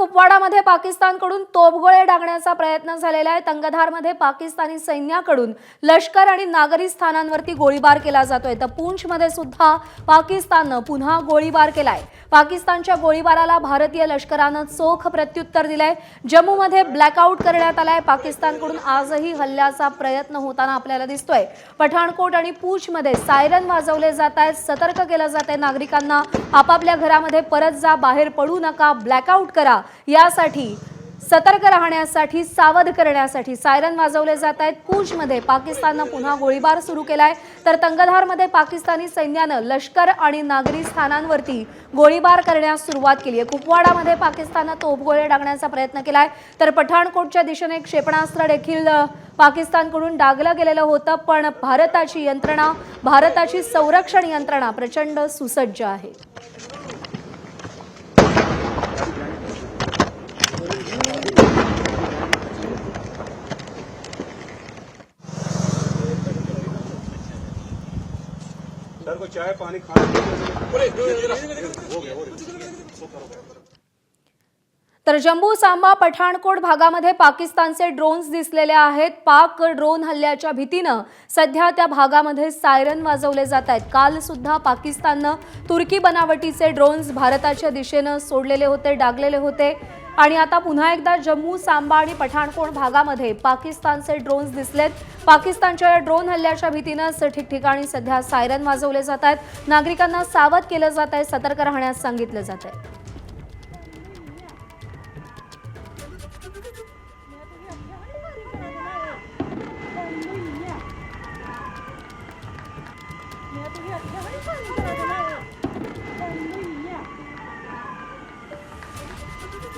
कुपवाडामध्ये पाकिस्तानकडून तोफगोळे डागण्याचा प्रयत्न झालेला आहे. तंगधारमध्ये पाकिस्तानी सैन्याकडून लष्कर आणि नागरी स्थानांवरती गोळीबार केला जातोय. तर पूंछमध्ये सुद्धा पाकिस्ताननं पुन्हा गोळीबार केलाय. पाकिस्तानच्या गोळीबाराला भारतीय लष्करानं चोख प्रत्युत्तर दिलंय. जम्मूमध्ये ब्लॅकआउट करण्यात आलाय. पाकिस्तानकडून आजही हल्ल्याचा प्रयत्न होताना आपल्याला दिसतोय. पठाणकोट आणि पूंछमध्ये सायरन वाजवले जात आहेत सतर्क केलं जात आहे नागरिकांना. आपापल्या घरामध्ये परत जा बाहेर पडू नका ब्लॅकआउट करा. यासाठी सतर्क राहण्यासाठी सावध करण्यासाठी सायरन वाजवले जात आहेत. पूंछमध्ये पाकिस्ताननं पुन्हा गोळीबार सुरू केलाय. तर तंगधारमध्ये पाकिस्तानी सैन्यानं लष्कर आणि नागरी स्थानांवरती गोळीबार करण्यास सुरुवात केली आहे. कुपवाडामध्ये पाकिस्ताननं तोफगोळे डागण्याचा प्रयत्न केलाय. तर पठाणकोटच्या दिशेने क्षेपणास्त्र देखील पाकिस्तानकडून डागलं गेलेलं होतं पण भारताची यंत्रणा भारताची संरक्षण यंत्रणा प्रचंड सुसज्ज आहे. सर को चाय पानी खाने हो हो तर जम्बू सांबा पठाणकोट भागामध्ये पाकिस्तानचे ड्रोन्स दिसलेले आहेत. पाक ड्रोन हल्ल्याच्या भीतीनं सध्या त्या भागामध्ये सायरन वाजवले जात आहेत. काल सुद्धा पाकिस्ताननं तुर्की बनावटीचे ड्रोन्स भारताच्या दिशेनं सोडलेले होते डागलेले होते. आणि आता पुन्हा एकदा जम्मू सांबा आणि पठाणकोट भागामध्ये पाकिस्तानचे ड्रोन्स दिसलेत. पाकिस्तानच्या या ड्रोन हल्ल्याच्या भीतीनं ठिकठिकाणी सध्या सायरन वाजवले जात आहेत. नागरिकांना सावध केलं जात आहे सतर्क राहण्यास सांगितलं जात आहे.